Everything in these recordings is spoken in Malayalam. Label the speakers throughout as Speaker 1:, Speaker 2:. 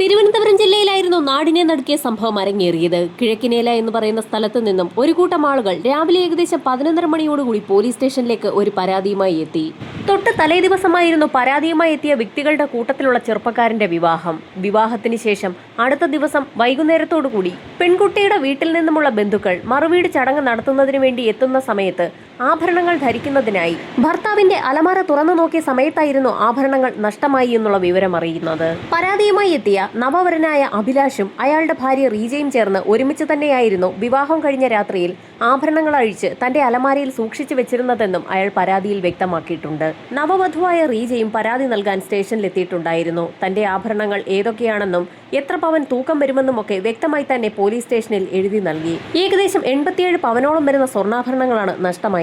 Speaker 1: തിരുവനന്തപുരം ജില്ലയിലായിരുന്നു നാടിനെ നടുക്കിയ സംഭവം അരങ്ങേറിയത്. കിഴക്കിനേല എന്ന് പറയുന്ന സ്ഥലത്ത് നിന്നും ഒരു കൂട്ടം ആളുകൾ രാവിലെ ഏകദേശം പതിനൊന്നര മണിയോടുകൂടി പോലീസ് സ്റ്റേഷനിലേക്ക് ഒരു പരാതിയുമായി എത്തി. തൊട്ട് തലേ ദിവസമായിരുന്നു പരാതിയുമായി എത്തിയ വ്യക്തികളുടെ കൂട്ടത്തിലുള്ള ചെറുപ്പക്കാരന്റെ വിവാഹം. വിവാഹത്തിന് ശേഷം അടുത്ത ദിവസം വൈകുന്നേരത്തോടുകൂടി പെൺകുട്ടിയുടെ വീട്ടിൽ നിന്നുമുള്ള ബന്ധുക്കൾ മറുവീട് ചടങ്ങ് നടത്തുന്നതിന് വേണ്ടി എത്തുന്ന സമയത്ത് ആഭരണങ്ങൾ ധരിക്കുന്നതിനായി. ഭർത്താവിന്റെ അലമാര തുറന്നു നോക്കിയ സമയത്തായിരുന്നു ആഭരണങ്ങൾ നഷ്ടമായി എന്നുള്ള വിവരം അറിയുന്നത്. പരാതിയുമായി എത്തിയ നവവരനായ അഭിലാഷും അയാളുടെ ഭാര്യ റീജയും ചേർന്ന് ഒരുമിച്ച് തന്നെയായിരുന്നു വിവാഹം കഴിഞ്ഞ രാത്രിയിൽ ആഭരണങ്ങൾ അഴിച്ച് തന്റെ അലമാരയിൽ സൂക്ഷിച്ചു വെച്ചിരുന്നതെന്നും അയാൾ പരാതിയിൽ വ്യക്തമാക്കിയിട്ടുണ്ട്. നവവധുവായ റീജയും പരാതി നൽകാൻ സ്റ്റേഷനിലെത്തിയിട്ടുണ്ടായിരുന്നു. തന്റെ ആഭരണങ്ങൾ ഏതൊക്കെയാണെന്നും എത്ര പവൻ തൂക്കം വരുമെന്നുമൊക്കെ വ്യക്തമായി തന്നെ പോലീസ് സ്റ്റേഷനിൽ എഴുതി നൽകി. ഏകദേശം എൺപത്തിയേഴ് പവനോളം വരുന്ന സ്വർണാഭരണങ്ങളാണ്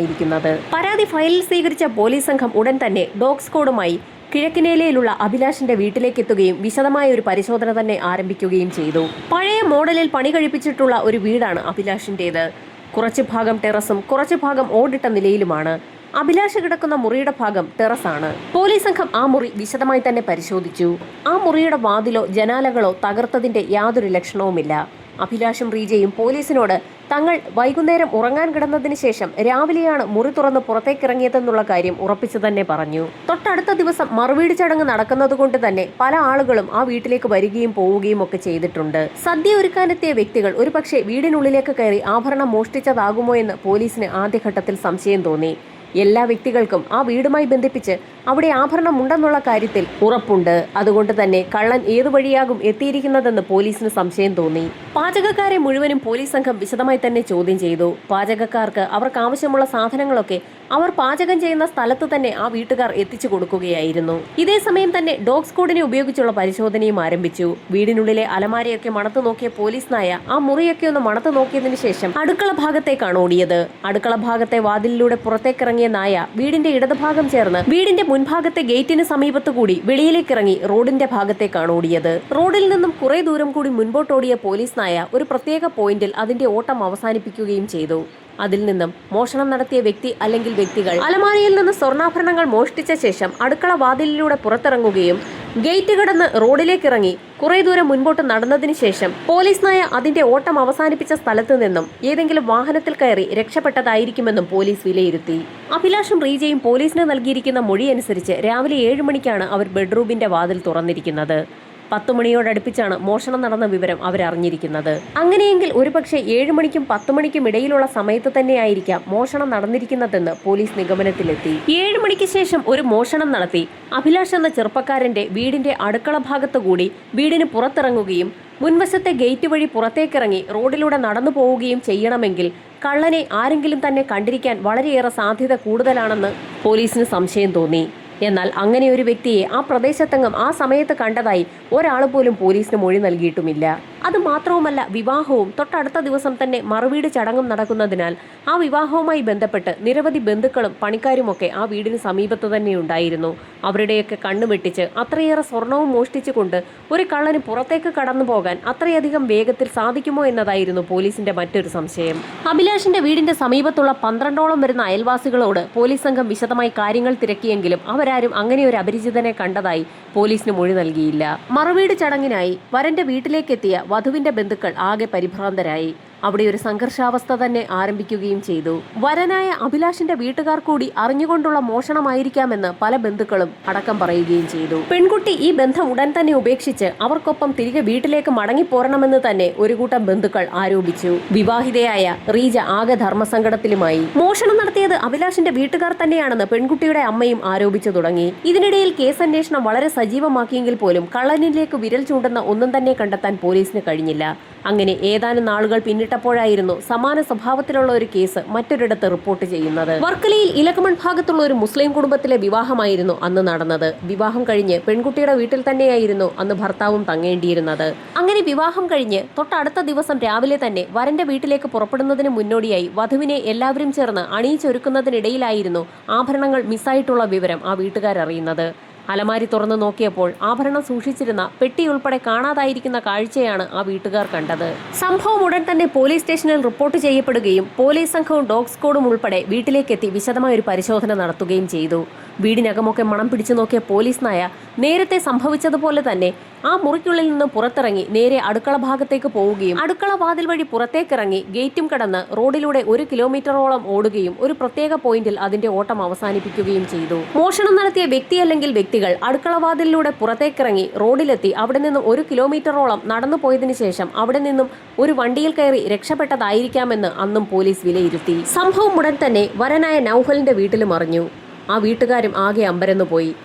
Speaker 1: നഷ്ടമായിരിക്കുന്നത് പരാതി ഫയൽ സ്വീകരിച്ച പോലീസ് സംഘം ഉടൻ തന്നെ ഡോഗ് സ്ക്വാഡുമായി കിഴക്കിനേലയിലുള്ള അഭിലാഷിന്റെ വീട്ടിലേക്ക് എത്തുകയും വിശദമായ ഒരു പരിശോധന തന്നെ ആരംഭിക്കുകയും ചെയ്തു. പഴയ മോഡലിൽ പണി കഴിപ്പിച്ചിട്ടുള്ള ഒരു വീടാണ് അഭിലാഷിന്റേത്. കുറച്ച് ഭാഗം ടെറസും കുറച്ച് ഭാഗം ഓടിട്ട നിലയിലുമാണ്. അഭിലാഷ് കിടക്കുന്ന മുറിയുടെ ഭാഗം ടെറസാണ്. പോലീസ് സംഘം ആ മുറി വിശദമായി തന്നെ പരിശോധിച്ചു. ആ മുറിയുടെ വാതിലോ ജനാലകളോ തകർത്തതിന്റെ യാതൊരു ലക്ഷണവുമില്ല. അഭിലാഷും റീജയും പോലീസിനോട് തങ്ങൾ വൈകുന്നേരം ഉറങ്ങാൻ കിടന്നതിന് ശേഷം രാവിലെയാണ് മുറി തുറന്ന് പുറത്തേക്കിറങ്ങിയതെന്നുള്ള കാര്യം ഉറപ്പിച്ചു തന്നെ പറഞ്ഞു. തൊട്ടടുത്ത ദിവസം മറുവീട് ചടങ്ങ് നടക്കുന്നതുകൊണ്ട് തന്നെ പല ആളുകളും ആ വീട്ടിലേക്ക് വരികയും പോവുകയും ഒക്കെ ചെയ്തിട്ടുണ്ട്. സദ്യ ഒരുക്കാനെത്തിയ വ്യക്തികൾ ഒരുപക്ഷെ വീടിനുള്ളിലേക്ക് കയറി ആഭരണം മോഷ്ടിച്ചതാകുമോ എന്ന് പോലീസിന് ആദ്യഘട്ടത്തിൽ സംശയം തോന്നി. എല്ലാ വ്യക്തികൾക്കും ആ വീടുമായി ബന്ധിപ്പിച്ച് അവിടെ ആഭരണം ഉണ്ടെന്നുള്ള കാര്യത്തിൽ ഉറപ്പുണ്ട്. അതുകൊണ്ട് തന്നെ കള്ളൻ ഏതു വഴിയാകും എത്തിയിരിക്കുന്നതെന്ന് പോലീസിന് സംശയം തോന്നി. പാചകക്കാരെ മുഴുവനും പോലീസ് സംഘം വിശദമായി തന്നെ ചോദ്യം ചെയ്തു. പാചകക്കാർക്ക് അവർക്ക് ആവശ്യമുള്ള സാധനങ്ങളൊക്കെ അവർ പാചകം ചെയ്യുന്ന സ്ഥലത്ത് തന്നെ ആ വീട്ടുകാർ എത്തിച്ചു കൊടുക്കുകയായിരുന്നു. ഇതേ സമയം തന്നെ ഡോഗ് സ്കൂഡിനെ ഉപയോഗിച്ചുള്ള പരിശോധനയും ആരംഭിച്ചു. വീടിനുള്ളിലെ അലമാരയൊക്കെ മണത്തു നോക്കിയ പോലീസ് നായ ആ മുറിയൊക്കെ ഒന്ന് മണത്തു നോക്കിയതിനു ശേഷം അടുക്കള ഭാഗത്തേക്കാണ് ഓടിയത്. അടുക്കള ഭാഗത്തെ വാതിലിലൂടെ പുറത്തേക്കിറങ്ങിയ നായ വീടിന്റെ ഇടതുഭാഗം ചേർന്ന് വീടിന്റെ മുൻഭാഗത്തെ ഗേറ്റിന് സമീപത്തു കൂടി വെളിയിലേക്ക് ഇറങ്ങി റോഡിന്റെ ഭാഗത്തേക്കാണ് ഓടിയത്. റോഡിൽ നിന്നും കുറെ ദൂരം കൂടി മുൻപോട്ടോടിയ പോലീസ് നായ ഒരു പ്രത്യേക പോയിന്റിൽ അതിന്റെ ഓട്ടം അവസാനിപ്പിക്കുകയും ചെയ്തു. അതിൽ നിന്നും മോഷണം നടത്തിയ വ്യക്തി അല്ലെങ്കിൽ വ്യക്തികൾ അലമാരയിൽ നിന്ന് സ്വർണാഭരണങ്ങൾ മോഷ്ടിച്ച ശേഷം അടുക്കള വാതിലിലൂടെ പുറത്തിറങ്ങുകയും ഗേറ്റ് കടന്ന് റോഡിലേക്ക് ഇറങ്ങി കുറേ ദൂരം മുൻപോട്ട് നടന്നതിന് ശേഷം പോലീസ് നായ അതിന്റെ ഓട്ടം അവസാനിപ്പിച്ച സ്ഥലത്ത് നിന്നും ഏതെങ്കിലും വാഹനത്തിൽ കയറി രക്ഷപ്പെട്ടതായിരിക്കുമെന്നും പോലീസ് വിലയിരുത്തി. അഭിലാഷും റീജയും പോലീസിന് നൽകിയിരിക്കുന്ന മൊഴി അനുസരിച്ച് രാവിലെ ഏഴ് മണിക്കാണ് അവർ ബെഡ്റൂമിന്റെ വാതിൽ തുറന്നിരിക്കുന്നത്. പത്ത് മണിയോടടുപ്പിച്ചാണ് മോഷണം നടന്ന വിവരം അവരറിഞ്ഞിരിക്കുന്നത്. അങ്ങനെയെങ്കിൽ ഒരുപക്ഷെ ഏഴ് മണിക്കും പത്ത് മണിക്കും ഇടയിലുള്ള സമയത്ത് തന്നെയായിരിക്കാം മോഷണം നടന്നിരിക്കുന്നതെന്ന് പോലീസ് നിഗമനത്തിലെത്തി. ഏഴ് മണിക്ക് ശേഷം ഒരു മോഷണം നടത്തി. അഭിലാഷ് എന്ന ചെറുപ്പക്കാരന്റെ വീടിന്റെ അടുക്കള ഭാഗത്തു കൂടി വീടിന് പുറത്തിറങ്ങുകയും മുൻവശത്തെ ഗേറ്റ് വഴി പുറത്തേക്കിറങ്ങി റോഡിലൂടെ നടന്നു പോവുകയും ചെയ്യണമെങ്കിൽ കള്ളനെ ആരെങ്കിലും തന്നെ കണ്ടിരിക്കാൻ വളരെയേറെ സാധ്യത കൂടുതലാണെന്ന് പോലീസിന് സംശയം തോന്നി. എന്നാൽ അങ്ങനെയൊരു വ്യക്തിയെ ആ പ്രദേശത്തെങ്ങും ആ സമയത്ത് കണ്ടതായി ഒരാൾ പോലും പോലീസിന് മൊഴി നൽകിയിട്ടുമില്ല. അത് മാത്രവുമല്ല വിവാഹവും തൊട്ടടുത്ത ദിവസം തന്നെ മറുവീട് ചടങ്ങും നടക്കുന്നതിനാൽ ആ വിവാഹവുമായി ബന്ധപ്പെട്ട് നിരവധി ബന്ധുക്കളും പണിക്കാരുമൊക്കെ ആ വീടിന് സമീപത്ത് തന്നെ ഉണ്ടായിരുന്നു അവരുടെയൊക്കെ കണ്ണു വെട്ടിച്ച് അത്രയേറെ സ്വർണവും മോഷ്ടിച്ചുകൊണ്ട് ഒരു കള്ളന് പുറത്തേക്ക് കടന്നു പോകാൻ അത്രയധികം വേഗത്തിൽ സാധിക്കുമോ എന്നതായിരുന്നു പോലീസിന്റെ മറ്റൊരു സംശയം. അഭിലാഷിന്റെ വീടിന്റെ സമീപത്തുള്ള പന്ത്രണ്ടോളം വരുന്ന അയൽവാസികളോട് പോലീസ് സംഘം വിശദമായി കാര്യങ്ങൾ തിരക്കിയെങ്കിലും അവരാരും അങ്ങനെ ഒരു അപരിചിതനെ കണ്ടതായി പോലീസിന് മൊഴി നൽകിയില്ല. മറുവീട് ചടങ്ങിനായി വരന്റെ വീട്ടിലേക്കെത്തിയ വധുവിന്റെ ബന്ധുക്കൾ ആകെ പരിഭ്രാന്തരായി. അവിടെ ഒരു സംഘർഷാവസ്ഥ തന്നെ ആരംഭിക്കുകയും ചെയ്തു. വരനായ അഭിലാഷിന്റെ വീട്ടുകാർ കൂടി അറിഞ്ഞുകൊണ്ടുള്ള മോഷണമായിരിക്കാമെന്ന് പല ബന്ധുക്കളും അടക്കം പറയുകയും ചെയ്തു. പെൺകുട്ടി ഈ ബന്ധം ഉടൻ തന്നെ ഉപേക്ഷിച്ച് അവർക്കൊപ്പം തിരികെ വീട്ടിലേക്ക് മടങ്ങിപ്പോരണമെന്ന് തന്നെ ഒരു കൂട്ടം ബന്ധുക്കൾ ആരോപിച്ചു. വിവാഹിതയായ റീജ ആകെ ധർമ്മസങ്കടത്തിലുമായി. മോഷണം നടത്തിയത് അഭിലാഷിന്റെ വീട്ടുകാർ തന്നെയാണെന്ന് പെൺകുട്ടിയുടെ അമ്മയും ആരോപിച്ചു തുടങ്ങി. ഇതിനിടയിൽ കേസ് അന്വേഷണം വളരെ സജീവമാക്കിയെങ്കിൽ പോലും കള്ളനിലേക്ക് വിരൽ ചൂണ്ടുന്ന ഒന്നും തന്നെ കണ്ടെത്താൻ പോലീസിന് കഴിഞ്ഞില്ല. അങ്ങനെ ഏതാനും നാളുകൾ പിന്നിട്ടപ്പോഴായിരുന്നു സമാന സ്വഭാവത്തിലുള്ള ഒരു കേസ് മറ്റൊരിടത്ത് റിപ്പോർട്ട് ചെയ്യുന്നത്. വർക്കലയിൽ ഇലക്കമൺ ഭാഗത്തുള്ള ഒരു മുസ്ലിം കുടുംബത്തിലെ വിവാഹമായിരുന്നു അന്ന് നടന്നത്. വിവാഹം കഴിഞ്ഞ് പെൺകുട്ടിയുടെ വീട്ടിൽ തന്നെയായിരുന്നു അന്ന് ഭർത്താവും തങ്ങേണ്ടിയിരുന്നത്. അങ്ങനെ വിവാഹം കഴിഞ്ഞ് തൊട്ടടുത്ത ദിവസം രാവിലെ തന്നെ വരന്റെ വീട്ടിലേക്ക് പുറപ്പെടുന്നതിന് മുന്നോടിയായി വധുവിനെ എല്ലാവരും ചേർന്ന് അണിയിച്ചൊരുക്കുന്നതിനിടയിലായിരുന്നു ആഭരണങ്ങൾ മിസ്സായിട്ടുള്ള വിവരം ആ വീട്ടുകാരറിയുന്നത്. അലമാരി തുറന്നു നോക്കിയപ്പോൾ ആഭരണം സൂക്ഷിച്ചിരുന്ന പെട്ടി ഉൾപ്പെടെ കാണാതായിരിക്കുന്ന കാഴ്ചയാണ് ആ വീട്ടുകാർ കണ്ടത്. സംഭവം ഉടൻ തന്നെ പോലീസ് സ്റ്റേഷനിൽ റിപ്പോർട്ട് ചെയ്യപ്പെടുകയും പോലീസ് സംഘവും ഡോഗ് സ്ക്വാഡും ഉൾപ്പെടെ വീട്ടിലേക്കെത്തി വിശദമായ ഒരു പരിശോധന നടത്തുകയും ചെയ്തു. വീടിനകമൊക്കെ മണം പിടിച്ചു നോക്കിയ പോലീസ് നായ നേരത്തെ സംഭവിച്ചതുപോലെ തന്നെ ആ മുറിക്കുള്ളിൽ നിന്ന് പുറത്തിറങ്ങി നേരെ അടുക്കള ഭാഗത്തേക്ക് പോവുകയും അടുക്കള വാതിൽ വഴി പുറത്തേക്കിറങ്ങി ഗേറ്റും കടന്ന് റോഡിലൂടെ ഒരു കിലോമീറ്ററോളം ഓടുകയും ഒരു പ്രത്യേക പോയിന്റിൽ അതിന്റെ ഓട്ടം അവസാനിപ്പിക്കുകയും ചെയ്തു. മോഷണം നടത്തിയ വ്യക്തി അല്ലെങ്കിൽ വ്യക്തികൾ അടുക്കള വാതിലിലൂടെ പുറത്തേക്കിറങ്ങി റോഡിലെത്തി അവിടെ നിന്നും ഒരു കിലോമീറ്ററോളം നടന്നു പോയതിനു ശേഷം അവിടെ നിന്നും ഒരു വണ്ടിയിൽ കയറി രക്ഷപ്പെട്ടതായിരിക്കാമെന്ന് അന്നും പോലീസ് വിലയിരുത്തി. സംഭവം ഉടൻ തന്നെ വരനായ നൌഹലിന്റെ വീട്ടിലും അറിഞ്ഞു. ആ വീട്ടുകാരും ആകെ അമ്പരന്നു പോയി.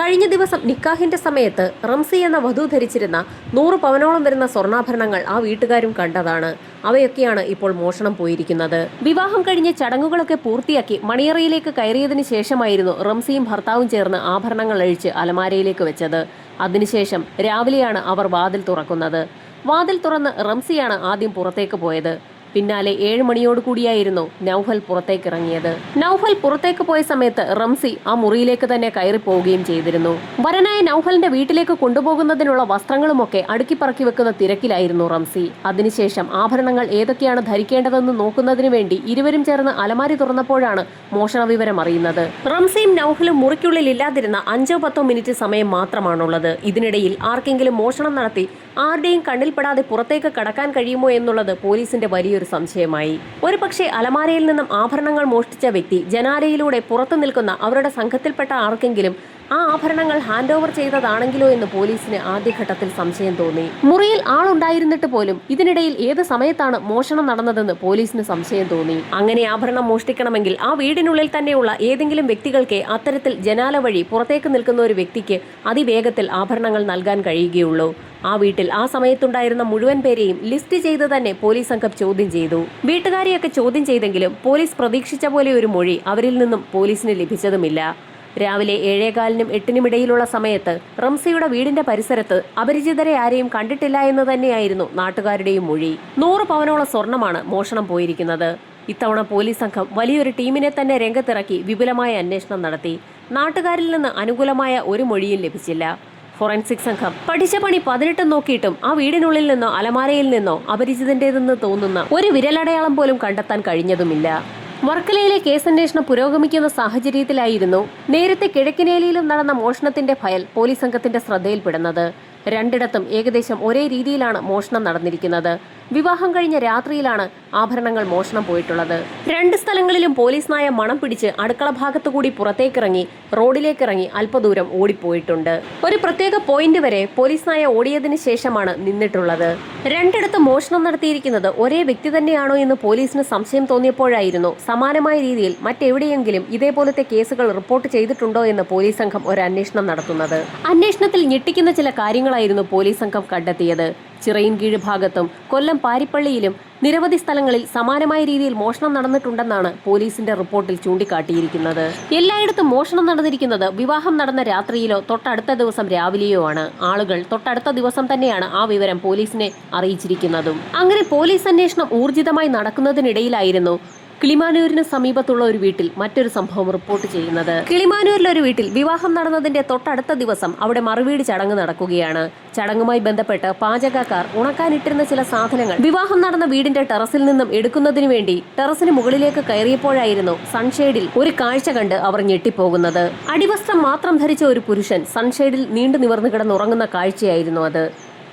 Speaker 1: കഴിഞ്ഞ ദിവസം നിക്കാഹിന്റെ സമയത്ത് റംസി എന്ന വധു ധരിച്ചിരുന്ന നൂറ് പവനോളം വരുന്ന സ്വർണാഭരണങ്ങൾ ആ വീട്ടുകാരും കണ്ടതാണ്. അവയൊക്കെയാണ് ഇപ്പോൾ മോഷണം പോയിരിക്കുന്നത്. വിവാഹം കഴിഞ്ഞ് ചടങ്ങുകളൊക്കെ പൂർത്തിയാക്കി മണിയറയിലേക്ക് കയറിയതിന് ശേഷമായിരുന്നു റംസിയും ഭർത്താവും ചേർന്ന് ആഭരണങ്ങൾ അഴിച്ച് അലമാരയിലേക്ക് വെച്ചത്. അതിനുശേഷം രാവിലെയാണ് അവർ വാതിൽ തുറക്കുന്നത്. വാതിൽ തുറന്ന് റംസിയാണ് ആദ്യം പുറത്തേക്ക് പോയത്. പിന്നാലെ ഏഴ് മണിയോട് കൂടിയായിരുന്നു നൌഹൽ പുറത്തേക്ക് ഇറങ്ങിയത് നൌഹൽ പുറത്തേക്ക് പോയ സമയത്ത് റംസി ആ മുറിയിലേക്ക് തന്നെ കയറി പോവുകയും ചെയ്തിരുന്നു. വരനായ നൌഹലിന്റെ വീട്ടിലേക്ക് കൊണ്ടുപോകുന്നതിനുള്ള വസ്ത്രങ്ങളുമൊക്കെ അടുക്കി പറക്കി വെക്കുന്ന തിരക്കിലായിരുന്നു റംസി. അതിനുശേഷം ആഭരണങ്ങൾ ഏതൊക്കെയാണ് ധരിക്കേണ്ടതെന്ന് നോക്കുന്നതിന് വേണ്ടി ഇരുവരും ചേർന്ന് അലമാരി തുറന്നപ്പോഴാണ് മോഷണ വിവരം അറിയുന്നത്. റംസിയും നൌഹലും മുറിക്കുള്ളിൽ ഇല്ലാതിരുന്ന അഞ്ചോ പത്തോ മിനിറ്റ് സമയം മാത്രമാണുള്ളത്. ഇതിനിടയിൽ ആർക്കെങ്കിലും മോഷണം നടത്തി ആരുടെയും കണ്ണിൽപ്പെടാതെ പുറത്തേക്ക് കടക്കാൻ കഴിയുമോ എന്നുള്ളത് പോലീസിന്റെ വലിയൊരു സംശയമായി. ഒരു പക്ഷേ അലമാരയിൽ നിന്നും ആഭരണങ്ങൾ മോഷ്ടിച്ച വ്യക്തി ജനാലയിലൂടെ പുറത്തു നിൽക്കുന്ന അവരുടെ സംഘത്തിൽപ്പെട്ട ആർക്കെങ്കിലും ആ ആഭരണങ്ങൾ ഹാൻഡ് ഓവർ ചെയ്തതാണെങ്കിലോ എന്ന് പോലീസിന് ആദ്യഘട്ടത്തിൽ സംശയം തോന്നി. മുറിയിൽ ആളുണ്ടായിരുന്നിട്ട് പോലും ഇതിനിടയിൽ ഏത് സമയത്താണ് മോഷണം നടന്നതെന്ന് പോലീസിന് സംശയം തോന്നി. അങ്ങനെ ആഭരണം മോഷ്ടിക്കണമെങ്കിൽ ആ വീടിനുള്ളിൽ തന്നെയുള്ള ഏതെങ്കിലും വ്യക്തികൾക്ക് അത്തരത്തിൽ ജനാല വഴി പുറത്തേക്ക് നിൽക്കുന്ന ഒരു വ്യക്തിക്ക് അതിവേഗത്തിൽ ആഭരണങ്ങൾ നൽകാൻ കഴിയുകയുള്ളൂ. ആ വീട്ടിൽ ആ സമയത്തുണ്ടായിരുന്ന മുഴുവൻ പേരെയും ലിസ്റ്റ് ചെയ്ത് തന്നെ പോലീസ് സംഘം ചോദ്യം ചെയ്തു. വീട്ടുകാരെയൊക്കെ ചോദ്യം ചെയ്തെങ്കിലും പോലീസ് പ്രതീക്ഷിച്ച പോലെ ഒരു മൊഴി അവരിൽ നിന്നും പോലീസിന് ലഭിച്ചതുമില്ല. രാവിലെ ഏഴേകാലിനും എട്ടിനും ഇടയിലുള്ള സമയത്ത് റംസിയുടെ വീടിന്റെ പരിസരത്ത് അപരിചിതരെ ആരെയും കണ്ടിട്ടില്ല എന്ന് തന്നെയായിരുന്നു നാട്ടുകാരുടെയും മൊഴി. നൂറ് പവനോളം സ്വർണമാണ് മോഷണം പോയിരിക്കുന്നത്. ഇത്തവണ പോലീസ് സംഘം വലിയൊരു ടീമിനെ തന്നെ രംഗത്തിറക്കി വിപുലമായ അന്വേഷണം നടത്തി. നാട്ടുകാരിൽ നിന്ന് അനുകൂലമായ ഒരു മൊഴിയും ലഭിച്ചില്ല. ഫോറൻസിക് സംഘം പഠിച്ച പണി പതിനെട്ട് നോക്കിയിട്ടും ആ വീടിനുള്ളിൽ നിന്നോ അലമാരയിൽ നിന്നോ അപരിചിതന്റേതെന്ന് തോന്നുന്ന ഒരു വിരലടയാളം പോലും കണ്ടെത്താൻ കഴിഞ്ഞതുമില്ല. വർക്കലയിലെ കേസന്വേഷണം പുരോഗമിക്കുന്ന സാഹചര്യത്തിലായിരുന്നു നേരത്തെ കിഴക്കിനേലിയിലും നടന്ന മോഷണത്തിന്റെ ഫയൽ പോലീസ് സംഘത്തിന്റെ ശ്രദ്ധയിൽപ്പെടുന്നത്. രണ്ടിടത്തും ഏകദേശം ഒരേ രീതിയിലാണ് മോഷണം നടന്നിരിക്കുന്നത്. വിവാഹം കഴിഞ്ഞ രാത്രിയിലാണ് ആഭരണങ്ങൾ മോഷണം പോയിട്ടുള്ളത്. രണ്ട് സ്ഥലങ്ങളിലും പോലീസ് നായ മണം പിടിച്ച് അടുക്കള ഭാഗത്തുകൂടി പുറത്തേക്കിറങ്ങി റോഡിലേക്കിറങ്ങി അല്പദൂരം ഓടിപ്പോയിട്ടുണ്ട്. ഒരു പ്രത്യേക പോയിന്റ് വരെ പോലീസ് നായ ഓടിയതിനു ശേഷമാണ് നിന്നിട്ടുള്ളത്. രണ്ടിടത്ത് മോഷണം നടത്തിയിരിക്കുന്നത് ഒരേ വ്യക്തി തന്നെയാണോ എന്ന് പോലീസിന് സംശയം തോന്നിയപ്പോഴായിരുന്നു. സമാനമായ രീതിയിൽ മറ്റെവിടെയെങ്കിലും ഇതേപോലത്തെ കേസുകൾ റിപ്പോർട്ട് ചെയ്തിട്ടുണ്ടോ എന്ന് പോലീസ് സംഘം ഒരു അന്വേഷണം നടത്തുന്നത്. അന്വേഷണത്തിൽ ഞെട്ടിക്കുന്ന ചില കാര്യങ്ങളായിരുന്നു പോലീസ് സംഘം കണ്ടെത്തിയത്. ചിറയിൻകീഴ് ഭാഗത്തും കൊല്ലം പാരിപ്പള്ളിയിലും നിരവധി സ്ഥലങ്ങളിൽ സമാനമായ രീതിയിൽ മോഷണം നടന്നിട്ടുണ്ടെന്നാണ് പോലീസിന്റെ റിപ്പോർട്ടിൽ ചൂണ്ടിക്കാട്ടിയിരിക്കുന്നത്. എല്ലായിടത്തും മോഷണം നടന്നിരിക്കുന്നത് വിവാഹം നടന്ന രാത്രിയിലോ തൊട്ടടുത്ത ദിവസം രാവിലെയോ ആണ്. ആളുകൾ തൊട്ടടുത്ത ദിവസം തന്നെയാണ് ആ വിവരം പോലീസിനെ അറിയിച്ചിരിക്കുന്നതും. അങ്ങനെ പോലീസ് അന്വേഷണം ഊർജിതമായി നടക്കുന്നതിനിടയിലായിരുന്നു കിളിമാനൂരിന് സമീപത്തുള്ള ഒരു വീട്ടിൽ മറ്റൊരു സംഭവം റിപ്പോർട്ട് ചെയ്യുന്നത്. കിളിമാനൂരിലെ ഒരു വീട്ടിൽ വിവാഹം നടന്നതിന്റെ തൊട്ടടുത്ത ദിവസം അവിടെ മറുവീട് ചടങ്ങ് നടക്കുകയാണ്. ചടങ്ങുമായി ബന്ധപ്പെട്ട് പാചകക്കാർ ഉണക്കാനിട്ടിരുന്ന ചില സാധനങ്ങൾ വിവാഹം നടന്ന വീടിന്റെ ടെറസിൽ നിന്നും എടുക്കുന്നതിനു വേണ്ടി ടെറസിന് മുകളിലേക്ക് കയറിയപ്പോഴായിരുന്നു സൺഷെയ്ഡിൽ ഒരു കാഴ്ച കണ്ട് അവർ ഞെട്ടിപ്പോകുന്നത്. അടിവസ്ത്രം മാത്രം ധരിച്ച ഒരു പുരുഷൻ സൺഷെയ്ഡിൽ നീണ്ടു നിവർന്നു കിടന്നുറങ്ങുന്ന കാഴ്ചയായിരുന്നു അത്.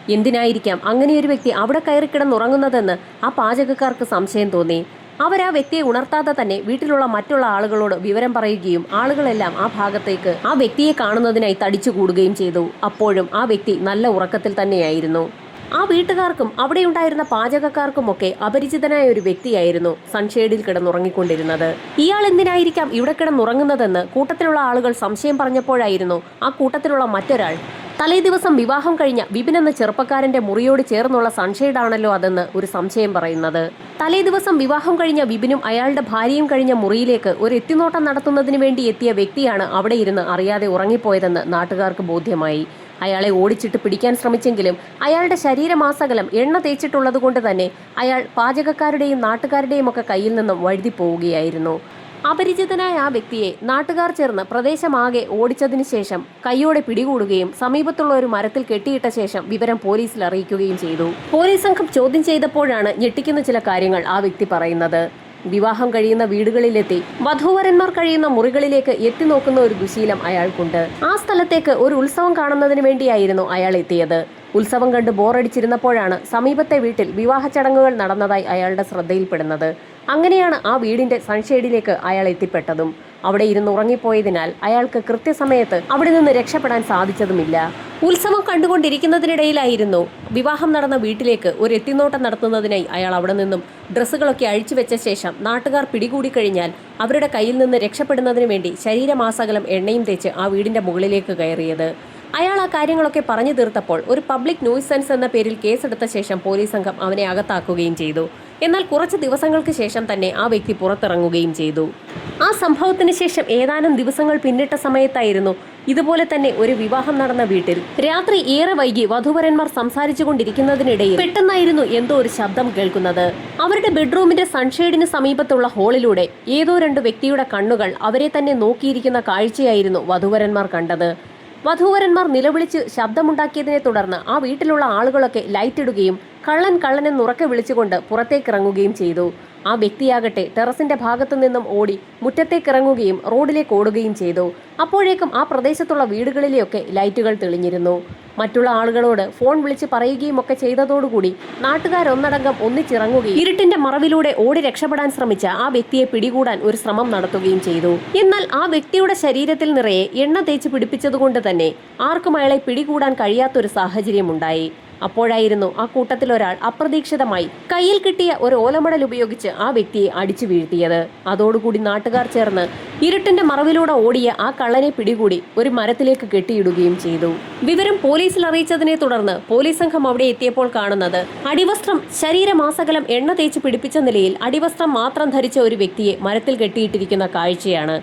Speaker 1: എന്തിനായിരിക്കാം അങ്ങനെയൊരു വ്യക്തി അവിടെ കയറി കിടന്നുറങ്ങുന്നതെന്ന് ആ പാചകക്കാർക്ക് സംശയം തോന്നി. അവർ ആ വ്യക്തിയെ ഉണർത്താതെ തന്നെ വീട്ടിലുള്ള മറ്റുള്ള ആളുകളോട് വിവരം പറയുകയും ആളുകളെല്ലാം ആ ഭാഗത്തേക്ക് ആ വ്യക്തിയെ കാണുന്നതിനായി തടിച്ചു കൂടുകയും ചെയ്തു. അപ്പോഴും ആ വ്യക്തി നല്ല ഉറക്കത്തിൽ തന്നെയായിരുന്നു. ആ വീട്ടുകാർക്കും അവിടെയുണ്ടായിരുന്ന പാചകക്കാർക്കുമൊക്കെ അപരിചിതനായ ഒരു വ്യക്തിയായിരുന്നു സൺഷെയ്ഡിൽ കിടന്നുറങ്ങിക്കൊണ്ടിരുന്നത്. ഇയാൾ എന്തിനായിരിക്കാം ഇവിടെ കിടന്നുറങ്ങുന്നതെന്ന് കൂട്ടത്തിലുള്ള ആളുകൾ സംശയം പറഞ്ഞപ്പോഴായിരുന്നു ആ കൂട്ടത്തിലുള്ള മറ്റൊരാൾ. തലേ ദിവസം വിവാഹം കഴിഞ്ഞ വിപിൻ എന്ന ചെറുപ്പക്കാരന്റെ മുറിയോട് ചേർന്നുള്ള സൺഷെയ്ഡ് ആണല്ലോ അതെന്ന് ഒരു സംശയം പറയുന്നത്. തലേ ദിവസം വിവാഹം കഴിഞ്ഞ വിപിനും അയാളുടെ ഭാര്യയും കഴിഞ്ഞ മുറിയിലേക്ക് ഒരു എത്തിനോട്ടം നടത്തുന്നതിന് വേണ്ടി എത്തിയ വ്യക്തിയാണ് അവിടെ ഇരുന്ന് അറിയാതെ ഉറങ്ങിപ്പോയതെന്ന് നാട്ടുകാർക്ക് ബോധ്യമായി. അയാളെ ഓടിച്ചിട്ട് പിടിക്കാൻ ശ്രമിച്ചെങ്കിലും അയാളുടെ ശരീരമാസകലം എണ്ണ തേച്ചിട്ടുള്ളതുകൊണ്ട് തന്നെ അയാൾ പാചകക്കാരുടെയും നാട്ടുകാരുടെയും ഒക്കെ കയ്യിൽ നിന്നും വഴുതി പോവുകയായിരുന്നു. അപരിചിതനായ ആ വ്യക്തിയെ നാട്ടുകാർ ചേർന്ന് പ്രദേശമാകെ ഓടിച്ചതിനു ശേഷം കൈയോടെ പിടികൂടുകയും സമീപത്തുള്ള ഒരു മരത്തിൽ കെട്ടിയിട്ട ശേഷം വിവരം പോലീസിൽ അറിയിക്കുകയും ചെയ്തു. പോലീസ് സംഘം ചോദ്യം ചെയ്തപ്പോഴാണ് ഞെട്ടിക്കുന്ന ചില കാര്യങ്ങൾ ആ വ്യക്തി പറയുന്നത്. വിവാഹം കഴിയുന്ന വീടുകളിലെത്തി. വധൂവരന്മാർ കഴിയുന്ന മുറികളിലേക്ക് എത്തി നോക്കുന്ന ഒരു ദുശീലം അയാൾക്കുണ്ട്. ആ സ്ഥലത്തേക്ക് ഒരു ഉത്സവം കാണുന്നതിന് വേണ്ടിയായിരുന്നു അയാൾ എത്തിയത്. ഉത്സവം കണ്ട് ബോറടിച്ചിരുന്നപ്പോഴാണ് സമീപത്തെ വീട്ടിൽ വിവാഹ ചടങ്ങുകൾ നടന്നതായി അയാളുടെ ശ്രദ്ധയിൽപ്പെടുന്നത്. അങ്ങനെയാണ് ആ വീടിന്റെ സൺഷെയ്ഡിലേക്ക് അയാൾ എത്തിപ്പെട്ടതും. അവിടെ ഇരുന്ന് ഉറങ്ങിപ്പോയതിനാൽ അയാൾക്ക് കൃത്യസമയത്ത് അവിടെ നിന്ന് രക്ഷപ്പെടാൻ സാധിച്ചതുമില്ല. ഉത്സവം കണ്ടുകൊണ്ടിരിക്കുന്നതിനിടയിലായിരുന്നു വിവാഹം നടന്ന വീട്ടിലേക്ക് ഒരു എത്തിനോട്ടം നടത്തുന്നതിനായി അയാൾ അവിടെ നിന്നും ഡ്രസ്സുകളൊക്കെ അഴിച്ചു വെച്ച ശേഷം നാട്ടുകാർ പിടികൂടി കഴിഞ്ഞാൽ അവരുടെ കയ്യിൽ നിന്ന് രക്ഷപ്പെടുന്നതിന് വേണ്ടി ശരീരമാസകലം എണ്ണയും തേച്ച് ആ വീടിന്റെ മുകളിലേക്ക് കയറിയത്. അയാൾ ആ കാര്യങ്ങളൊക്കെ പറഞ്ഞു തീർത്തപ്പോൾ ഒരു പബ്ലിക് ന്യൂസൻസ് എന്ന പേരിൽ കേസെടുത്ത ശേഷം പോലീസ് സംഘം അവനെ അകത്താക്കുകയും ചെയ്തു. എന്നാൽ കുറച്ച് ദിവസങ്ങൾക്ക് ശേഷം തന്നെ ആ വ്യക്തി പുറത്തിറങ്ങുകയും ചെയ്തു. ആ സംഭവത്തിന് ശേഷം ഏതാനും ദിവസങ്ങൾ പിന്നിട്ട സമയത്തായിരുന്നു ഇതുപോലെ തന്നെ ഒരു വിവാഹം നടന്ന വീട്ടിൽ. രാത്രി ഏറെ വൈകി വധുവരന്മാർ സംസാരിച്ചു കൊണ്ടിരിക്കുന്നതിനിടയിൽ പെട്ടെന്നായിരുന്നു എന്തോ ഒരു ശബ്ദം കേൾക്കുന്നത്. അവരുടെ ബെഡ്റൂമിന്റെ സൺഷെയ്ഡിന് സമീപത്തുള്ള ഹോളിലൂടെ ഏതോ രണ്ട് വ്യക്തിയുടെ കണ്ണുകൾ അവരെ തന്നെ നോക്കിയിരിക്കുന്ന കാഴ്ചയായിരുന്നു വധുവരന്മാർ കണ്ടത്. വധൂവരന്മാർ നിലവിളിച്ച് ശബ്ദമുണ്ടാക്കിയതിനെ തുടർന്ന് ആ വീട്ടിലുള്ള ആളുകളൊക്കെ ലൈറ്റ് ഇടുകയും കള്ളൻ കള്ളനെ ഉറക്കെ വിളിച്ചുകൊണ്ട് പുറത്തേക്കിറങ്ങുകയും ചെയ്തു. ആ വ്യക്തിയാകട്ടെ ടെറസിന്റെ ഭാഗത്തു നിന്നും ഓടി മുറ്റത്തേക്കിറങ്ങുകയും റോഡിലേക്ക് ഓടുകയും ചെയ്തു. അപ്പോഴേക്കും ആ പ്രദേശത്തുള്ള വീടുകളിലെയൊക്കെ ലൈറ്റുകൾ തെളിഞ്ഞിരുന്നു. മറ്റുള്ള ആളുകളോട് ഫോൺ വിളിച്ച് പറയുകയും ഒക്കെ ചെയ്തതോടുകൂടി നാട്ടുകാരൊന്നടങ്കം ഒന്നിച്ചിറങ്ങുകയും ഇരുട്ടിന്റെ മറവിലൂടെ ഓടി രക്ഷപ്പെടാൻ ശ്രമിച്ച ആ വ്യക്തിയെ പിടികൂടാൻ ഒരു ശ്രമം നടത്തുകയും ചെയ്തു. എന്നാൽ ആ വ്യക്തിയുടെ ശരീരത്തിൽ നിറയെ എണ്ണ തേച്ച് പിടിപ്പിച്ചതുകൊണ്ട് തന്നെ ആർക്കും അയാളെ പിടികൂടാൻ കഴിയാത്തൊരു സാഹചര്യമുണ്ടായി. അപ്പോഴായിരുന്നു ആ കൂട്ടത്തിൽ ഒരാൾ അപ്രതീക്ഷിതമായി കയ്യിൽ കിട്ടിയ ഒരു ഓലമടൽ ഉപയോഗിച്ച് ആ വ്യക്തിയെ അടിച്ചു വീഴ്ത്തിയത്. അതോടുകൂടി നാട്ടുകാർ ചേർന്ന് ഇരുട്ടിന്റെ മറവിലൂടെ ഓടിയ ആ കള്ളനെ പിടികൂടി ഒരു മരത്തിലേക്ക് കെട്ടിയിടുകയും ചെയ്തു. വിവരം പോലീസിൽ അറിയിച്ചതിനെ തുടർന്ന് പോലീസ് സംഘം അവിടെ എത്തിയപ്പോൾ കാണുന്നത് അടിവസ്ത്രം ശരീരമാസകലം എണ്ണ തേച്ച് പിടിപ്പിച്ച നിലയിൽ അടിവസ്ത്രം മാത്രം ധരിച്ച ഒരു വ്യക്തിയെ മരത്തിൽ കെട്ടിയിട്ടിരിക്കുന്ന കാഴ്ചയാണ്.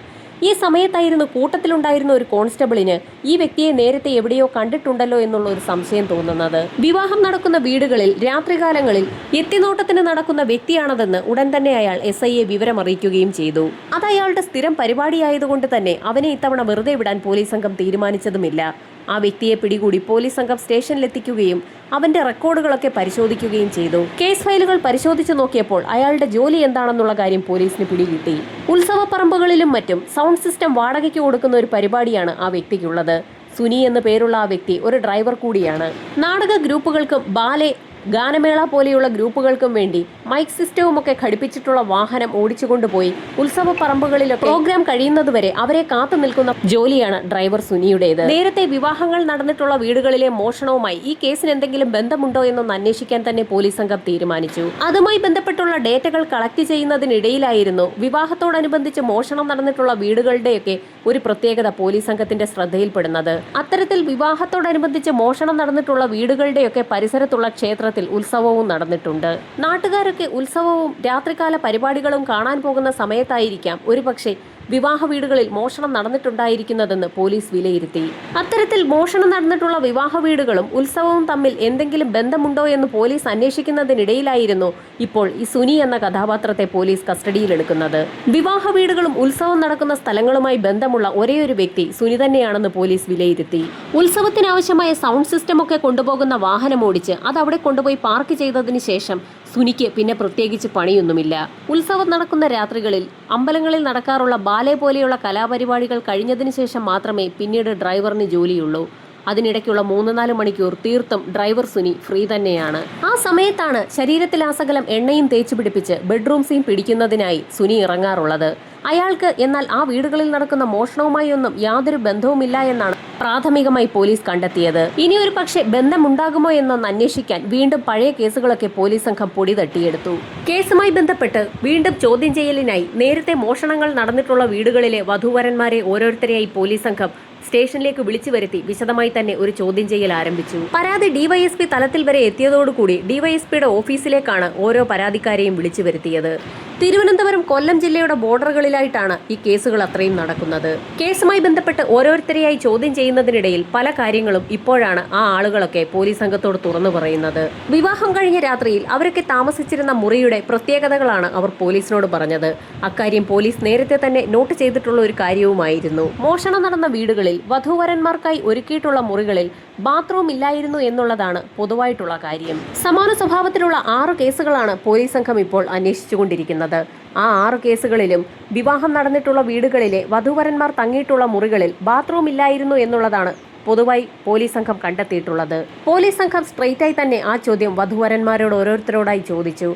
Speaker 1: ഈ സമയത്തായിരുന്നു കൂട്ടത്തിലുണ്ടായിരുന്ന ഒരു കോൺസ്റ്റബിളിന് ഈ വ്യക്തിയെ നേരത്തെ എവിടെയോ കണ്ടിട്ടുണ്ടല്ലോ എന്നുള്ള ഒരു സംശയം തോന്നുന്നത്. വിവാഹം നടക്കുന്ന വീടുകളിൽ രാത്രികാലങ്ങളിൽ എത്തിനോട്ടത്തിന് നടക്കുന്ന വ്യക്തിയാണതെന്ന് ഉടൻ തന്നെ അയാൾ എസ് ഐയെ വിവരം അറിയിക്കുകയും ചെയ്തു. അത് അയാളുടെ സ്ഥിരം പരിപാടിയായതുകൊണ്ട് തന്നെ അവനെ ഇത്തവണ വെറുതെ വിടാൻ പോലീസ് സംഘം തീരുമാനിച്ചതുമില്ല. ആ വ്യക്തിയെ പിടികൂടി പോലീസ് സംഘം സ്റ്റേഷനിലെത്തിക്കുകയും അവന്റെ റെക്കോർഡുകളൊക്കെ പരിശോധിക്കുകയും ചെയ്തു. കേസ് ഫയലുകൾ പരിശോധിച്ചു നോക്കിയപ്പോൾ അയാളുടെ ജോലി എന്താണെന്നുള്ള കാര്യം പോലീസിന് പിടികിട്ടി. ഉത്സവപ്പറമ്പുകളിലും മറ്റും സൗണ്ട് സിസ്റ്റം വാടകയ്ക്ക് കൊടുക്കുന്ന ഒരു പരിപാടിയാണ് ആ വ്യക്തിക്കുള്ളത്. സുനി എന്ന പേരുള്ള ആ വ്യക്തി ഒരു ഡ്രൈവർ കൂടിയാണ്. നാടക ഗ്രൂപ്പുകൾക്കും ബാലെ ഗാനമേള പോലെയുള്ള ഗ്രൂപ്പുകൾക്കും വേണ്ടി മൈക്ക് സിസ്റ്റവും ഒക്കെ ഘടിപ്പിച്ചിട്ടുള്ള വാഹനം ഓടിച്ചുകൊണ്ടുപോയി ഉത്സവ പറമ്പുകളിലൊക്കെ പ്രോഗ്രാം കഴിയുന്നതുവരെ അവരെ കാത്തു നിൽക്കുന്ന ജോലിയാണ് ഡ്രൈവർ സുനിയുടേത്. നേരത്തെ വിവാഹങ്ങൾ നടന്നിട്ടുള്ള വീടുകളിലെ മോഷണവുമായി ഈ കേസിന് എന്തെങ്കിലും ബന്ധമുണ്ടോ എന്നൊന്ന് അന്വേഷിക്കാൻ തന്നെ പോലീസ് സംഘം തീരുമാനിച്ചു. അതുമായി ബന്ധപ്പെട്ടുള്ള ഡേറ്റകൾ കളക്ട് ചെയ്യുന്നതിനിടയിലായിരുന്നു വിവാഹത്തോടനുബന്ധിച്ച് മോഷണം നടന്നിട്ടുള്ള വീടുകളുടെയൊക്കെ ഒരു പ്രത്യേകത പോലീസ് സംഘത്തിന്റെ ശ്രദ്ധയിൽപ്പെടുന്നത്. അത്തരത്തിൽ വിവാഹത്തോടനുബന്ധിച്ച് മോഷണം നടന്നിട്ടുള്ള വീടുകളുടെയൊക്കെ പരിസരത്തുള്ള ക്ഷേത്രത്തിൽ ഉത്സവവും നടന്നിട്ടുണ്ട്. നാട്ടുകാരൊക്കെ ഉത്സവവും രാത്രികാല പരിപാടികളും കാണാൻ പോകുന്ന സമയത്തായിരിക്കാം. ഒരുപക്ഷെ വിവാഹ വീടുകളിൽ മോഷണം നടന്നിട്ടുണ്ടായിരിക്കുന്നതെന്ന് പോലീസ് വിലയിരുത്തി. അത്തരത്തിൽ മോഷണം നടന്നിട്ടുള്ള വിവാഹ വീടുകളും ഉത്സവവും തമ്മിൽ എന്തെങ്കിലും ബന്ധമുണ്ടോ എന്ന് പോലീസ് അന്വേഷിക്കുന്നതിനിടയിലായിരുന്നു ഇപ്പോൾ ഈ സുനി എന്ന കഥാപാത്രത്തെ പോലീസ് കസ്റ്റഡിയിലെടുക്കുന്നത്. വിവാഹ വീടുകളും ഉത്സവം നടക്കുന്ന സ്ഥലങ്ങളുമായി ബന്ധമുള്ള ഒരേയൊരു വ്യക്തി സുനി തന്നെയാണെന്ന് പോലീസ് വിലയിരുത്തി. ഉത്സവത്തിനാവശ്യമായ സൗണ്ട് സിസ്റ്റം ഒക്കെ കൊണ്ടുപോകുന്ന വാഹനം ഓടിച്ച് അത് അവിടെ കൊണ്ടുപോയി പാർക്ക് ചെയ്തതിനു ശേഷം സുനിക്ക് പിന്നെ പ്രത്യേകിച്ച് പണിയൊന്നുമില്ല. ഉത്സവം നടക്കുന്ന രാത്രികളിൽ അമ്പലങ്ങളിൽ നടക്കാറുള്ള ബാലെ പോലെയുള്ള കലാപരിപാടികൾ കഴിഞ്ഞതിന് ശേഷം മാത്രമേ പിന്നീട് ഡ്രൈവറിന് ജോലിയുള്ളൂ. അതിനിടയ്ക്കുള്ള മൂന്ന് നാല് മണിക്കൂർ തീർത്തും ഡ്രൈവർ സുനി ഫ്രീ തന്നെയാണ്. ആ സമയത്താണ് ശരീരത്തിൽ ആസകലം എണ്ണയും തേച്ചു പിടിപ്പിച്ച് ബെഡ്റൂം സീൻ പിടിക്കുന്നതിനായി സുനി ഇറങ്ങാറുള്ളത്. അയാൾക്ക് എന്നാൽ ആ വീടുകളിൽ നടക്കുന്ന മോഷണവുമായി ഒന്നും യാതൊരു ബന്ധവുമില്ല എന്നാണ് പ്രാഥമികമായി പോലീസ് കണ്ടെത്തിയത്. ഇനി ഒരു പക്ഷേ ബന്ധമുണ്ടാകുമോ എന്നൊന്ന് അന്വേഷിക്കാൻ വീണ്ടും പഴയ കേസുകളൊക്കെ പോലീസ് സംഘം പൊടി തട്ടിയെടുത്തു. കേസുമായി ബന്ധപ്പെട്ട് വീണ്ടും ചോദ്യം ചെയ്യലിനായി നേരത്തെ മോഷണങ്ങൾ നടന്നിട്ടുള്ള വീടുകളിലെ വധുവരന്മാരെ ഓരോരുത്തരെയായി പോലീസ് സംഘം സ്റ്റേഷനിലേക്ക് വിളിച്ചു വരുത്തി വിശദമായി തന്നെ ഒരു ചോദ്യം ചെയ്യൽ ആരംഭിച്ചു. പരാതി ഡിവൈഎസ്പി തലത്തിൽ വരെ എത്തിയതോടുകൂടി ഡിവൈഎസ്പിയുടെ ഓഫീസിലേക്കാണ് ഓരോ പരാതിക്കാരെയും വിളിച്ചു വരുത്തിയത്. തിരുവനന്തപുരം കൊല്ലം ജില്ലയുടെ ബോർഡറുകളിലായിട്ടാണ് ഈ കേസുകൾ അത്രയും നടക്കുന്നത്. കേസുമായി ബന്ധപ്പെട്ട് ഓരോരുത്തരെയായി ചോദ്യം ചെയ്യുന്നതിനിടയിൽ പല കാര്യങ്ങളും ഇപ്പോഴാണ് ആ ആളുകളൊക്കെ പോലീസ് സംഘത്തോട് തുറന്നു പറയുന്നത്. വിവാഹം കഴിഞ്ഞ രാത്രിയിൽ അവരൊക്കെ താമസിച്ചിരുന്ന മുറിയുടെ പ്രത്യേകതകളാണ് അവർ പോലീസിനോട് പറഞ്ഞത്. അക്കാര്യം പോലീസ് നേരത്തെ തന്നെ നോട്ട് ചെയ്തിട്ടുള്ള ഒരു കാര്യവുമായിരുന്നു. മോഷണം നടന്ന വീടുകളിൽ വധൂവരന്മാർക്കായി ഒരുക്കിയിട്ടുള്ള മുറികളിൽ ബാത്റൂം ഇല്ലായിരുന്നു എന്നുള്ളതാണ് പൊതുവായിട്ടുള്ള കാര്യം. സമാന സ്വഭാവത്തിലുള്ള ആറ് കേസുകളാണ് പോലീസ് സംഘം ഇപ്പോൾ അന്വേഷിച്ചുകൊണ്ടിരിക്കുന്നത്. ആ ആറ് കേസുകളിലും വിവാഹം നടന്നിട്ടുള്ള വീടുകളിലെ വധുവരന്മാർ തങ്ങിയിട്ടുള്ള മുറികളിൽ ബാത്റൂം ഇല്ലായിരുന്നു എന്നുള്ളതാണ് പൊതുവായി പോലീസ് സംഘം കണ്ടെത്തിയിട്ടുള്ളത്. പോലീസ് സംഘം സ്ട്രെയിറ്റായി തന്നെ ആ ചോദ്യം വധുവരന്മാരോട് ഓരോരുത്തരോടായി ചോദിച്ചു.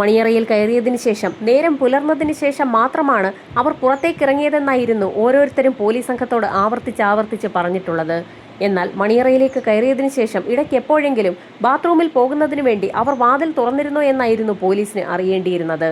Speaker 1: മണിയറയിൽ കയറിയതിനു ശേഷം നേരം പുലർന്നതിന് ശേഷം മാത്രമാണ് അവർ പുറത്തേക്കിറങ്ങിയതെന്നായിരുന്നു ഓരോരുത്തരും പോലീസ് സംഘത്തോട് ആവർത്തിച്ച് ആവർത്തിച്ച് പറഞ്ഞിട്ടുള്ളത്. എന്നാൽ മണിയറയിലേക്ക് കയറിയതിനു ശേഷം ഇടയ്ക്ക് എപ്പോഴെങ്കിലും ബാത്റൂമിൽ പോകുന്നതിനു വേണ്ടി അവർ വാതിൽ തുറന്നിരുന്നോ എന്നായിരുന്നു പോലീസിന് അറിയേണ്ടിയിരുന്നത്.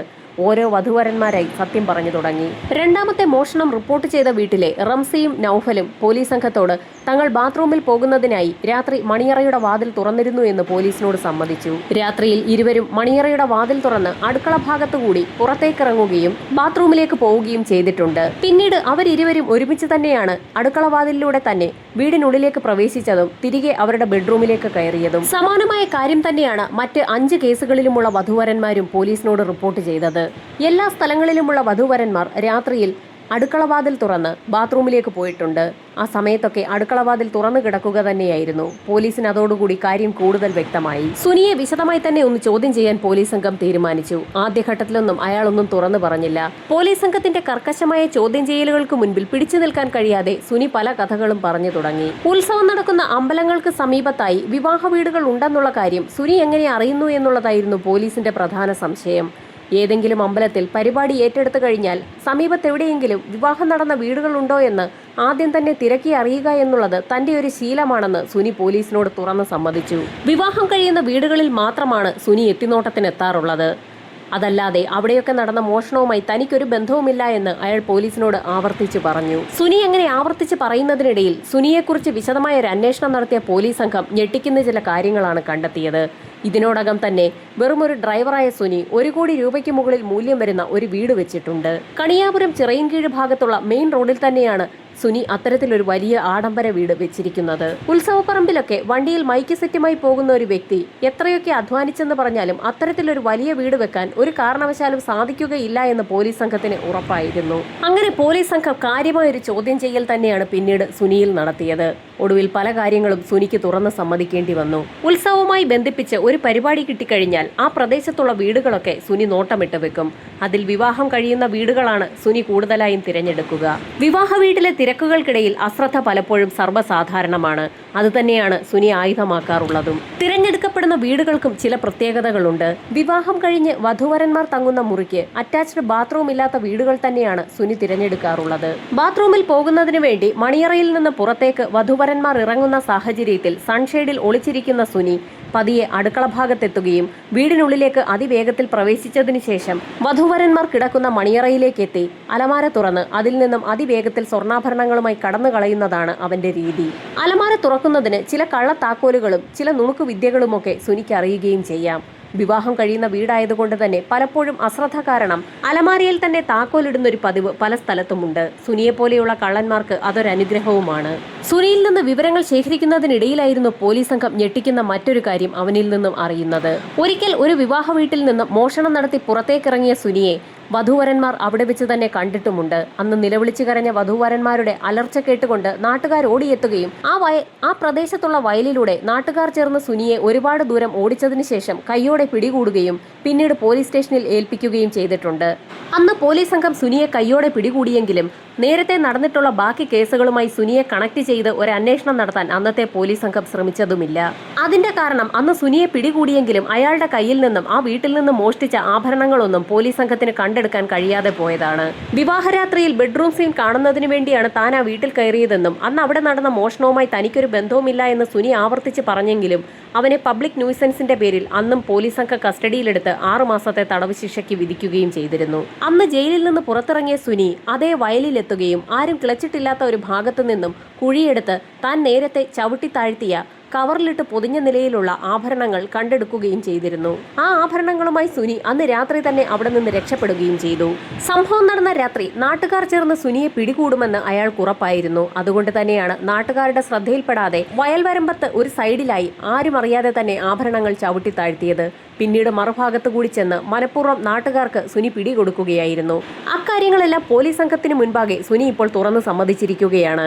Speaker 1: ഓരോ വധുവരന്മാരായി സത്യം പറഞ്ഞു തുടങ്ങി. രണ്ടാമത്തെ മോഷണം റിപ്പോർട്ട് ചെയ്ത വീട്ടിലെ റംസിയും നൌഫലും പോലീസ് സംഘത്തോട് തങ്ങൾ ബാത്റൂമിൽ പോകുന്നതിനായി രാത്രി മണിയറയുടെ വാതിൽ തുറന്നിരുന്നു എന്ന് പോലീസിനോട് സമ്മതിച്ചു. രാത്രിയിൽ ഇരുവരും മണിയറയുടെ വാതിൽ തുറന്ന് അടുക്കള ഭാഗത്തുകൂടി പുറത്തേക്കിറങ്ങുകയും ബാത്റൂമിലേക്ക് പോവുകയും ചെയ്തിട്ടുണ്ട്. പിന്നീട് അവരിരുവരും ഒരുമിച്ച് തന്നെയാണ് അടുക്കള വാതിലിലൂടെ തന്നെ വീടിനുള്ളിലേക്ക് പ്രവേശിച്ചതും തിരികെ അവരുടെ ബെഡ്റൂമിലേക്ക് കയറിയതും. സമാനമായ കാര്യം തന്നെയാണ് മറ്റ് അഞ്ച് കേസുകളിലുമുള്ള വധുവരന്മാരും പോലീസിനോട് റിപ്പോർട്ട് ചെയ്തത്. എല്ലാ സ്ഥലങ്ങളിലുമുള്ള വധുവരന്മാർ രാത്രിയിൽ അടുക്കളവാതിൽ തുറന്ന് ബാത്റൂമിലേക്ക് പോയിട്ടുണ്ട്. ആ സമയത്തൊക്കെ അടുക്കളവാതിൽ തുറന്നു കിടക്കുക തന്നെയായിരുന്നു. പോലീസിന് അതോടുകൂടി കാര്യം കൂടുതൽ വ്യക്തമായി. സുനിയെ വിശദമായി തന്നെ ഒന്ന് ചോദ്യം ചെയ്യാൻ പോലീസ് സംഘം തീരുമാനിച്ചു. ആദ്യഘട്ടത്തിലൊന്നും അയാളൊന്നും തുറന്നു പറഞ്ഞില്ല. പോലീസ് സംഘത്തിന്റെ കർക്കശമായ ചോദ്യം ചെയ്യലുകൾക്ക് മുൻപിൽ പിടിച്ചു നിൽക്കാൻ കഴിയാതെ സുനി പല കഥകളും പറഞ്ഞു തുടങ്ങി. ഉത്സവം നടക്കുന്ന അമ്പലങ്ങൾക്ക് സമീപത്തായി വിവാഹ വീടുകൾ ഉണ്ടെന്നുള്ള കാര്യം സുനി എങ്ങനെ അറിയുന്നു എന്നുള്ളതായിരുന്നു പോലീസിന്റെ പ്രധാന സംശയം. ഏതെങ്കിലും അമ്പലത്തിൽ പരിപാടി ഏറ്റെടുത്തു കഴിഞ്ഞാൽ സമീപത്തെവിടെയെങ്കിലും വിവാഹം നടന്ന വീടുകളുണ്ടോ എന്ന് ആദ്യം തന്നെ തിരക്കി അറിയുക എന്നുള്ളത് തന്റെ ഒരു ശീലമാണെന്ന് സുനി പോലീസിനോട് തുറന്ന് സമ്മതിച്ചു. വിവാഹം കഴിയുന്ന വീടുകളിൽ മാത്രമാണ് സുനി എത്തിനോട്ടത്തിനെത്താറുള്ളത്. അതല്ലാതെ അവിടെയൊക്കെ നടന്ന മോഷണവുമായി തനിക്കൊരു ബന്ധവുമില്ല എന്ന് അയാൾ പോലീസിനോട് ആവർത്തിച്ച് പറഞ്ഞു. സുനി അങ്ങനെ ആവർത്തിച്ച് പറയുന്നതിനിടയിൽ സുനിയെക്കുറിച്ച് വിശദമായ ഒരു അന്വേഷണം നടത്തിയ പോലീസ് സംഘം ഞെട്ടിക്കുന്ന ചില കാര്യങ്ങളാണ് കണ്ടെത്തിയത്. ഇതിനോടകം തന്നെ വെറുമൊരു ഡ്രൈവറായ സുനി ഒരു കോടി രൂപയ്ക്ക് മുകളിൽ മൂല്യം വരുന്ന ഒരു വീട് വെച്ചിട്ടുണ്ട്. കണിയാപുരം ചിറയിൻകീഴ് ഭാഗത്തുള്ള മെയിൻ റോഡിൽ തന്നെയാണ് സുനി അത്തരത്തിലൊരു വലിയ ആഡംബര വീട് വെച്ചിരിക്കുന്നത്. ഉത്സവപ്പറമ്പിലൊക്കെ വണ്ടിയിൽ മൈക്ക് സെറ്റുമായി പോകുന്ന ഒരു വ്യക്തി എത്രയൊക്കെ അധ്വാനിച്ചെന്ന് പറഞ്ഞാലും അത്തരത്തിലൊരു വലിയ വീട് വെക്കാൻ ഒരു കാരണവശാലും സാധിക്കുകയില്ല എന്ന് പോലീസ് സംഘത്തിന് ഉറപ്പായിരുന്നു. അങ്ങനെ പോലീസ് സംഘം കാര്യമായൊരു ചോദ്യം ചെയ്യൽ തന്നെയാണ് പിന്നീട് സുനിയിൽ നടത്തിയത്. ഒടുവിൽ പല കാര്യങ്ങളും സുനിക്ക് തുറന്ന് സമ്മതിക്കേണ്ടി വന്നു. ഉത്സവവുമായി ബന്ധിപ്പിച്ച് ഒരു പരിപാടി കിട്ടിക്കഴിഞ്ഞാൽ ആ പ്രദേശത്തുള്ള വീടുകളൊക്കെ സുനി നോട്ടമിട്ട് വെക്കും. അതിൽ വിവാഹം കഴിയുന്ന വീടുകളാണ് സുനി കൂടുതലായും തിരഞ്ഞെടുക്കുക. വിവാഹ വീട്ടിലെ തിരക്കുകൾക്കിടയിൽ അശ്രദ്ധ പലപ്പോഴും സർവസാധാരണമാണ്. അതുതന്നെയാണ് സുനി ആയുധമാക്കാറുള്ളതും. തിരഞ്ഞെടുക്കപ്പെടുന്ന വീടുകൾക്കും ചില പ്രത്യേകതകളുണ്ട്. വിവാഹം കഴിഞ്ഞ് വധുവരന്മാർ തങ്ങുന്ന മുറിക്ക് അറ്റാച്ച്ഡ് ബാത്റൂം ഇല്ലാത്ത വീടുകൾ തന്നെയാണ് സുനി തിരഞ്ഞെടുക്കാറുള്ളത്. ബാത്റൂമിൽ പോകുന്നതിന് വേണ്ടി മണിയറയിൽ നിന്ന് പുറത്തേക്ക് വധുവരന്മാർ ഇറങ്ങുന്ന സാഹചര്യത്തിൽ സൺഷെയ്ഡിൽ ഒളിച്ചിരിക്കുന്ന സുനി പതിയെ അടുക്കള ഭാഗത്തെത്തുകയും വീടിനുള്ളിലേക്ക് അതിവേഗത്തിൽ പ്രവേശിച്ചതിനു ശേഷം വധുവരന്മാർ കിടക്കുന്ന മണിയറയിലേക്ക് എത്തി അലമാര തുറന്ന് അതിൽ നിന്നും അതിവേഗത്തിൽ സ്വർണാഭരണങ്ങളുമായി കടന്നു കളയുന്നതാണ് അവന്റെ രീതി. അലമാര തുറക്കുന്നതിന് ചില കള്ളത്താക്കോലുകളും ചില നുണുക്കു വിദ്യകളുമൊക്കെ സുനിക്ക് അറിയുകയും ചെയ്യാം. വിവാഹം കഴിയുന്ന വീടായതുകൊണ്ട് തന്നെ പലപ്പോഴും അശ്രദ്ധ കാരണം അലമാരിയിൽ തന്നെ താക്കോലിടുന്ന ഒരു പതിവ് പല സ്ഥലത്തുമുണ്ട്. സുനിയെ പോലെയുള്ള കള്ളന്മാർക്ക് അതൊരനുഗ്രഹവുമാണ് സുനിയിൽ നിന്ന് വിവരങ്ങൾ ശേഖരിക്കുന്നതിനിടയിലായിരുന്നു പോലീസ് സംഘം ഞെട്ടിക്കുന്ന മറ്റൊരു കാര്യം അവനിൽ നിന്നും അറിയുന്നത്. ഒരിക്കൽ ഒരു വിവാഹ വീട്ടിൽ നിന്ന് മോഷണം നടത്തി പുറത്തേക്കിറങ്ങിയ സുനിയെ വധൂവരന്മാർ അവിടെ വെച്ച് തന്നെ കണ്ടിട്ടുമുണ്ട്. അന്ന് നിലവിളിച്ചു കരഞ്ഞ വധുവരന്മാരുടെ അലർച്ച കേട്ടുകൊണ്ട് നാട്ടുകാർ ഓടിയെത്തുകയും ആ വയ ആ പ്രദേശത്തുള്ള വയലിലൂടെ നാട്ടുകാർ ചേർന്ന് സുനിയെ ഒരുപാട് ദൂരം ഓടിച്ചതിനു ശേഷം കൈയോടെ പിടികൂടുകയും പിന്നീട് പോലീസ് സ്റ്റേഷനിൽ ഏൽപ്പിക്കുകയും ചെയ്തിട്ടുണ്ട്. അന്ന് പോലീസ് സംഘം സുനിയെ കൈയോടെ പിടികൂടിയെങ്കിലും നേരത്തെ നടന്നിട്ടുള്ള ബാക്കി കേസുകളുമായി സുനിയെ കണക്ട് ചെയ്ത് ഒരു അന്വേഷണം നടത്താൻ അന്നത്തെ പോലീസ് സംഘം ശ്രമിച്ചതുമില്ല. അതിന്റെ കാരണം അന്ന് സുനിയെ പിടികൂടിയെങ്കിലും അയാളുടെ കയ്യിൽ നിന്നും ആ വീട്ടിൽ നിന്നും മോഷ്ടിച്ച ആഭരണങ്ങളൊന്നും പോലീസ് സംഘത്തിന് കണ്ടെടുക്കാൻ കഴിയാതെ പോയതാണ്. വിവാഹരാത്രിയിൽ ബെഡ്റൂം സീൻ കാണുന്നതിന് വേണ്ടിയാണ് താൻ ആ വീട്ടിൽ കയറിയതെന്നും അന്ന് അവിടെ നടന്ന മോഷണവുമായി തനിക്കൊരു ബന്ധവുമില്ല എന്ന് സുനി ആവർത്തിച്ച് പറഞ്ഞെങ്കിലും അവനെ പബ്ലിക് ന്യൂസൻസിന്റെ പേരിൽ അന്നും പോലീസ് സംഘം കസ്റ്റഡിയിലെടുത്ത് ആറു മാസത്തെ തടവ് ശിക്ഷയ്ക്ക് വിധിക്കുകയും ചെയ്തിരുന്നു. അന്ന് ജയിലിൽ നിന്ന് പുറത്തിറങ്ങിയ സുനി അതേ വയലിലെത്തുകയും ആരും കിളച്ചിട്ടില്ലാത്ത ഒരു ഭാഗത്തു നിന്നും കുഴിയെടുത്ത് താൻ നേരത്തെ ചവിട്ടി താഴ്ത്തിയ കവറിലിട്ട് പൊതിഞ്ഞ നിലയിലുള്ള ആഭരണങ്ങൾ കണ്ടെടുക്കുകയും ചെയ്തിരുന്നു. ആ ആഭരണങ്ങളുമായി സുനി അന്ന് രാത്രി തന്നെ അവിടെ നിന്ന് രക്ഷപ്പെടുകയും ചെയ്തു. സംഭവം നടന്ന രാത്രി നാട്ടുകാർ ചേർന്ന് സുനിയെ പിടികൂടുമെന്ന് അയാൾക്ക് ഉറപ്പായിരുന്നു. അതുകൊണ്ട് തന്നെയാണ് നാട്ടുകാരുടെ ശ്രദ്ധയിൽപ്പെടാതെ വയൽവരമ്പത്ത് ഒരു സൈഡിലായി ആരും അറിയാതെ തന്നെ ആഭരണങ്ങൾ ചവിട്ടി താഴ്ത്തിയത്. പിന്നീട് മറുഭാഗത്ത് കൂടി ചെന്ന് മനഃപൂർവം നാട്ടുകാർക്ക് സുനി പിടികൊടുക്കുകയായിരുന്നു. അക്കാര്യങ്ങളെല്ലാം പോലീസ് സംഘത്തിന് മുൻപാകെ സുനി ഇപ്പോൾ തുറന്നു സമ്മതിച്ചിരിക്കുകയാണ്.